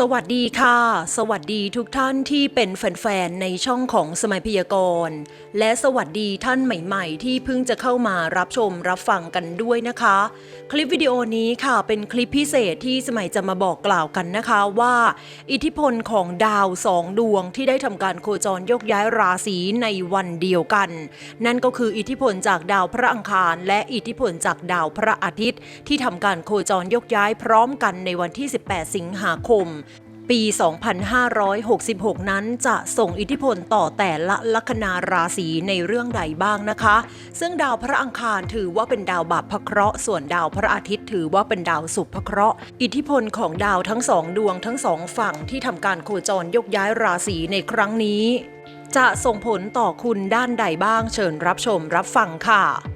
สวัสดีค่ะ สวัสดีทุกท่านที่เป็นแฟนๆ ในช่องของสมัยพยากรณ์ และสวัสดีท่านใหม่ๆ ที่เพิ่งจะเข้ามารับชมรับฟังกันด้วยนะคะ คลิปวิดีโอนี้ค่ะเป็นคลิปพิเศษที่สมัยจะมาบอกกล่าวกันนะคะว่า อิทธิพลของดาวสองดวงที่ได้ทำการโคจรยกย้ายราศีในวันเดียวกัน นั่นก็คืออิทธิพลจากดาวพระอังคาร และอิทธิพลจากดาวพระอาทิตย์ ที่ทำการโคจรยกย้ายพร้อมกันในวันที่ 18 สิงหาคม ปี 2566 นั้นจะส่งอิทธิพลต่อแต่ละลัคนาราศีในเรื่องใดบ้างนะคะ ซึ่งดาวพระอังคารถือว่าเป็นดาวบาปพระเคราะห์ส่วนดาวพระอาทิตย์ถือว่าเป็นดาวสุภพระเคราะห์อิทธิพลของดาวทั้งสองดวงทั้งสองฝั่งที่ทำการโคจรยกย้ายราศีในครั้งนี้ จะส่งผลต่อคุณด้านใดบ้างเชิญรับชมรับฟังค่ะ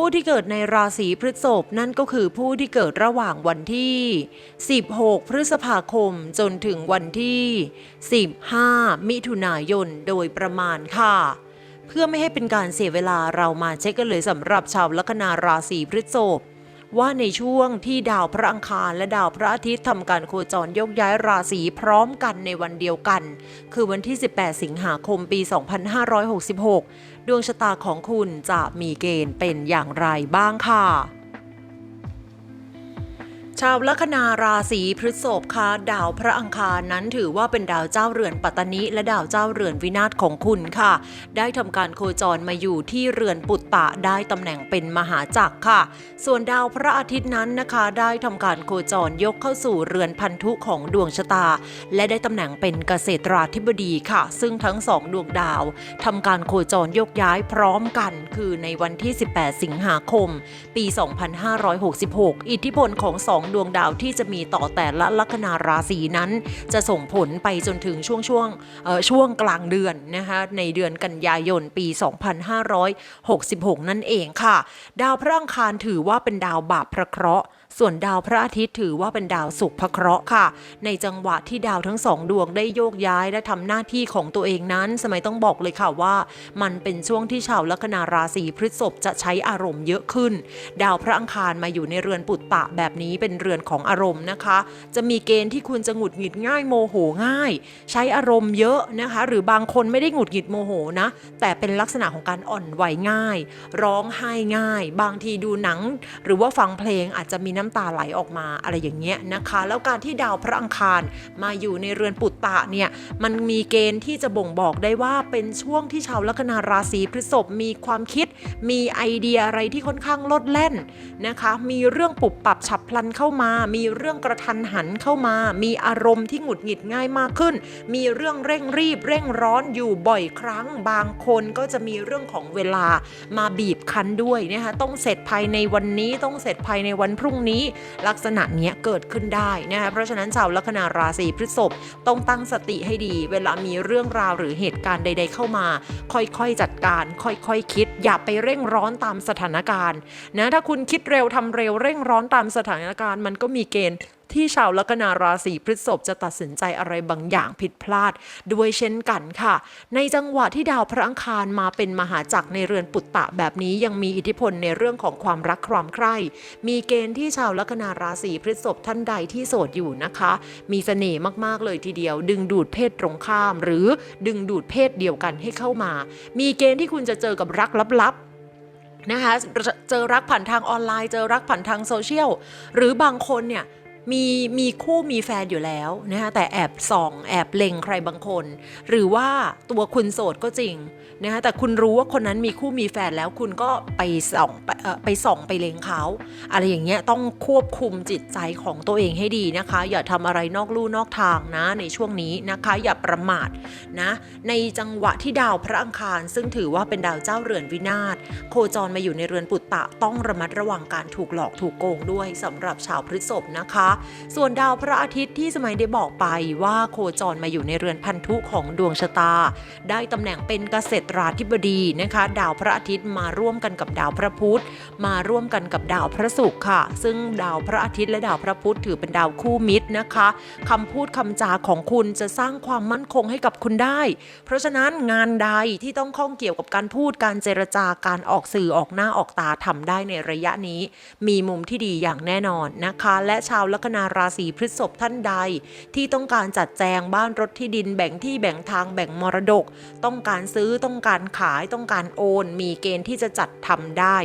ผู้ที่เกิดในราศีพฤษภนั่นก็คือผู้ที่เกิดระหว่างวันที่ 16 พฤษภาคมจนถึงวันที่ 15 มิถุนายนโดยประมาณค่ะ เพื่อไม่ให้เป็นการเสียเวลาเรามาเช็คกันเลยสำหรับชาวลัคนาราศีพฤษภว่าในช่วงที่ดาวพระอังคารและดาวพระอาทิตย์ทำการโคจรยกย้ายราศีพร้อมกันในวันเดียวกัน คือวันที่ 18 สิงหาคมปี 2566 ดวงชะตาของคุณจะมีเกณฑ์เป็นอย่างไรบ้างค่ะ ชาวลัคนาราศีพฤษภค่ะดาวพระอังคารนั้นถือว่าเป็นดาวเจ้าเรือนปัตตนิและดาวเจ้าเรือนวินาศของคุณค่ะ ได้ทำการโคจรมาอยู่ที่เรือนปุตตะได้ตำแหน่งเป็นมหาจักรค่ะ ส่วนดาวพระอาทิตย์นั้นนะคะ ได้ทำการโคจรยกเข้าสู่เรือนพันธุของดวงชะตา และได้ตำแหน่งเป็นเกษตราธิบดีค่ะ ซึ่งทั้งสองดวงดาวทำการโคจรยกย้ายพร้อมกัน คือในวันที่ 18 สิงหาคม ปี 2566 อิทธิพลของสองดวงดาวที่จะมีต่อแต่ละลัคนาราศีนั้น จะส่งผลไปจนถึงช่วงช่วงช่วงกลางเดือนนะคะในเดือนกันยายนปี 2566 นั่นเองค่ะ ดาวพระอังคารถือว่าเป็นดาวบาปพระเคราะห์ ส่วนดาวพระอาทิตย์ถือว่าเป็นดาวสุขพระเคราะห์ค่ะ ในจังหวะที่ดาวทั้งสองดวงได้โยกย้ายและทำหน้าที่ของตัวเองนั้น สมัยต้องบอกเลยค่ะว่า มันเป็นช่วงที่ชาวลัคนาราศีพฤษภจะใช้อารมณ์เยอะขึ้น ดาวพระอังคารมาอยู่ในเรือนปุตตะแบบนี้เป็นเรือนของอารมณ์นะคะ จะมีเกณฑ์ที่คุณจะหงุดหงิดง่ายโมโหง่าย ใช้อารมณ์เยอะนะคะ หรือบางคนไม่ได้หงุดหงิดโมโหนะ แต่เป็นลักษณะของการอ่อนไหวง่าย ร้องไห้ง่าย บางทีดูหนัง หรือว่าฟังเพลงอาจจะมีน้ำตาไหลออกมาอะไรอย่างเงี้ยนะคะ แล้วการที่ดาวพระอังคารมาอยู่ในเรือนปุตตะเนี่ยมันมีเกณฑ์ที่จะบ่งบอกได้ว่าเป็นช่วงที่ชาวลัคนาราศีพฤษภมีความคิด มีไอเดียอะไรที่ค่อนข้างลดแล่นนะคะ มีเรื่องปุบปับฉับพลันเข้ามา มีเรื่องกระทันหันเข้ามา มีอารมณ์ที่หงุดหงิดง่ายมากขึ้น มีเรื่องเร่งรีบ เร่งร้อนอยู่บ่อยครั้ง บางคนก็จะมีเรื่องของเวลามาบีบคั้นด้วยนะคะต้องเสร็จภายในวันนี้ต้องเสร็จภายในวันพรุ่งนี้ ลักษณะเนี้ยเกิดขึ้นได้นะคะเพราะฉะนั้นชาวลัคนาราศีพฤษภต้องตั้งสติให้ดี เวลามีเรื่องราวหรือเหตุการณ์ใด ๆ เข้ามา ค่อยๆจัดการ ค่อยๆคคิด อย่าไปเร่งร้อนตามสถานการณ์นะถ้าคุณคิดเร็วทำเร็วเร่งร้อนตามสถานการณ์มันก็มีเกณฑ์ ที่ชาวลัคนาราศีพฤษภจะตัดสินใจอะไรบางอย่างผิดพลาด ด้วยเช่นกันค่ะ ในจังหวะที่ดาวพระอังคารมาเป็นมหาจักรในเรือนปุตตะแบบนี้ยังมีอิทธิพลในเรื่องของความรักความใคร่มีเกณฑ์ที่ชาวลัคนาราศีพฤษภท่านใดที่โสดอยู่นะคะ มีเสน่ห์มากๆเลยทีเดียว ดึงดูดเพศตรงข้าม หรือดึงดูดเพศเดียวกันให้เข้ามา มีเกณฑ์ที่คุณจะเจอกับรักลับๆนะคะเจอรักผ่านทางออนไลน์ เจอรักผ่านทางโซเชียล หรือบางคนเนี่ย มีมีคู่มีแฟนอยู่แล้วนะคะแต่แอบส่องแอบเล็งใครบางคน หรือว่าตัวคุณโสดก็จริงนะคะแต่คุณรู้ว่าคนนั้นมีคู่มีแฟนแล้วคุณก็ไปส่องไปเอ่อไปส่องไปเล็งเขาอะไรอย่างเงี้ยต้องควบคุมจิตใจของตัวเองให้ดีนะคะ อย่าทำอะไรนอกลู่นอกทางนะในช่วงนี้นะคะ อย่าประมาทนะในจังหวะที่ดาวพระอังคาร ซึ่งถือว่าเป็นดาวเจ้าเรือนวินาศโคจรมาอยู่ในเรือนปุตตะต้องระมัดระวังการถูกหลอกถูกโกงด้วยสำหรับชาวพฤษภนะคะส่วนดาวพระอาทิตย์ที่สมัยได้บอกไปว่าโคจรมาอยู่ในเรือนพันธุของดวงชะตา ได้ตำแหน่งเป็นเกษตราธิบดีนะคะ ดาวพระอาทิตย์มาร่วมกันกับดาวพระพุธมาร่วมกันกับดาวพระศุกร์ค่ะ ซึ่งดาวพระอาทิตย์และดาวพระพุธถือเป็นดาวคู่มิตรนะคะคำพูดคำจาของคุณจะสร้างความมั่นคงให้กับคุณได้ เพราะฉะนั้นงานใดที่ต้องข้องเกี่ยวกับการพูดการเจรจาการออกสื่อออกหน้าออกตาทำได้ในระยะนี้ มีมุมที่ดีอย่างแน่นอนนะคะ และชาวลคนาราศีพฤษภท่านใด ที่ต้องการจัดแจงบ้านรถที่ดินแบ่งที่แบ่งทางแบ่งมรดก ต้องการซื้อต้องการขายต้องการโอน มีเกณฑ์ที่จะจัดทำได้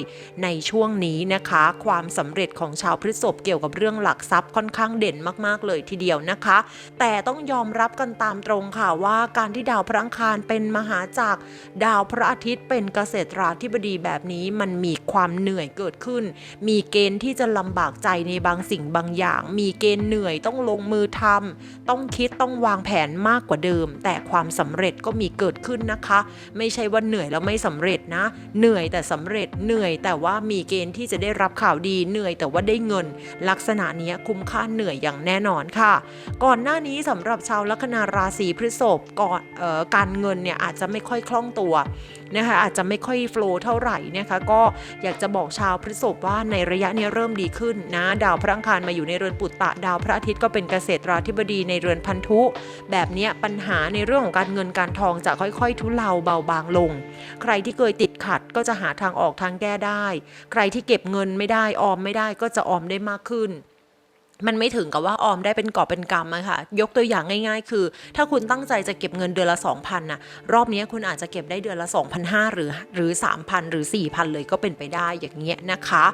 ในช่วงนี้นะคะ ความสำเร็จของชาวพฤษภเกี่ยวกับเรื่องหลักทรัพย์ค่อนข้างเด่นมากๆเลยทีเดียวนะคะ แต่ต้องยอมรับกันตามตรงค่ะว่าการที่ดาวพระอังคารเป็นมหาจักรดาวพระอาทิตย์เป็นเกษตราธิบดีแบบนี้มันมีความเหนื่อยเกิดขึ้น มีเกณฑ์ที่จะลำบากใจในบางสิ่งบางอย่างมีเกณฑ์เหนื่อยต้องลงมือทำต้องคิดต้องวางแผนมากกว่าเดิม แต่ความสำเร็จก็มีเกิดขึ้นนะคะ ไม่ใช่ว่าเหนื่อยแล้วไม่สำเร็จนะ เหนื่อยแต่สำเร็จเหนื่อย แต่ว่ามีเกณฑ์ที่จะได้รับข่าวดีเหนื่อยแต่ว่าได้เงิน ลักษณะนี้คุ้มค่าเหนื่อยอย่างแน่นอนค่ะ ก่อนหน้านี้สำหรับชาวลัคนาราศีพฤษภก่อนออการเงินเนี่ยอาจจะไม่ค่อยคล่องตัวนะคะอาจจะไม่ค่อยโฟลว์เท่าไหร่นะคะก็อยากจะบอกชาวพฤษภว่าในระยะนี้เริ่มดีขึ้นนะ ดาวพระอังคารมาอยู่ในเรือนปุตตะดาวพระอาทิตย์ก็เป็นเกษตราธิบดีในเรือนพันธุ แบบนี้ปัญหาในเรื่องของการเงินการทองจะค่อยๆ ทุเลาเบาบางลง ใครที่เคยติดขัดก็จะหาทางออกทางแก้ได้ ใครที่เก็บเงินไม่ได้ออมไม่ได้ก็จะออมได้มากขึ้น มันไม่ถึงกับว่าออมได้เป็นกอบเป็นกำอะค่ะ ยกตัวอย่างง่ายๆ คือ ถ้าคุณตั้งใจจะเก็บเงินเดือนละ 2,000นะรอบนี้คุณอาจจะเก็บได้เดือนละ 2,500หรือหรือ 3,000 หรือ 4,000 เลยก็เป็นไปได้อย่างเงี้ยนะคะ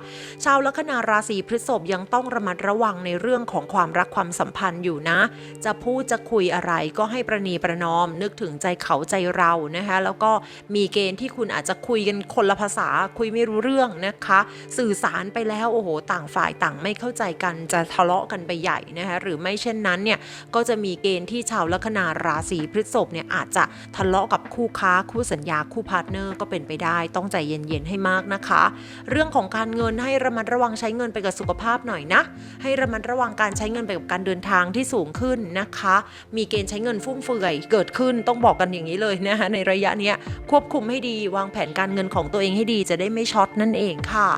ชาวลัคนาราศีพฤษภยังต้องระมัดระวังในเรื่องของความรักความสัมพันธ์อยู่นะ จะพูดจะคุยอะไรก็ให้ประนีประนอม นึกถึงใจเขาใจเรานะคะแล้วก็มีเกณฑ์ที่คุณอาจจะคุยกันคนละภาษาคุยไม่รู้เรื่องนะคะ สื่อสารไปแล้วโอ้โห ต่างฝ่ายต่างไม่เข้าใจกันจะทะเลเลาะกันไปใหญ่นะคะหรือไม่เช่นนั้นเนี่ยก็จะมีเกณฑ์ที่ชาวลัคนาราศีพฤษภเนี่ยอาจจะทะเลาะกับคู่ค้าคู่สัญญาคู่พาร์ทเนอร์ก็เป็นไปได้ ต้องใจเย็นๆให้มากนะคะ เรื่องของการเงินให้ระมัดระวังใช้เงินไปกับสุขภาพหน่อยนะ ให้ระมัดระวังการใช้เงินไปกับการเดินทางที่สูงขึ้นนะคะ มีเกณฑ์ใช้เงินฟุ่มเฟือยเกิดขึ้นต้องบอกกันอย่างนี้เลยนะคะในระยะนี้ควบคุมให้ดีวางแผนการเงินของตัวเองให้ดีจะได้ไม่ช็อตนั่นเองค่ะ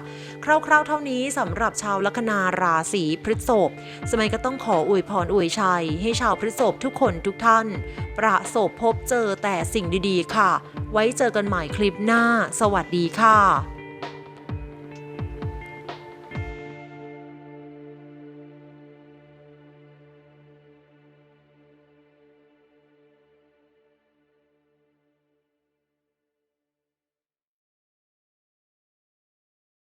คร่าวๆเท่านี้สำหรับชาวลัคนาราศีพฤษภสมัยก็ต้องขออวยพรอวยชัย ให้ชาวพฤษภทุกคนทุกท่าน ประสบพบเจอแต่สิ่งดีๆ ค่ะ ไว้เจอกันใหม่คลิปหน้า สวัสดีค่ะ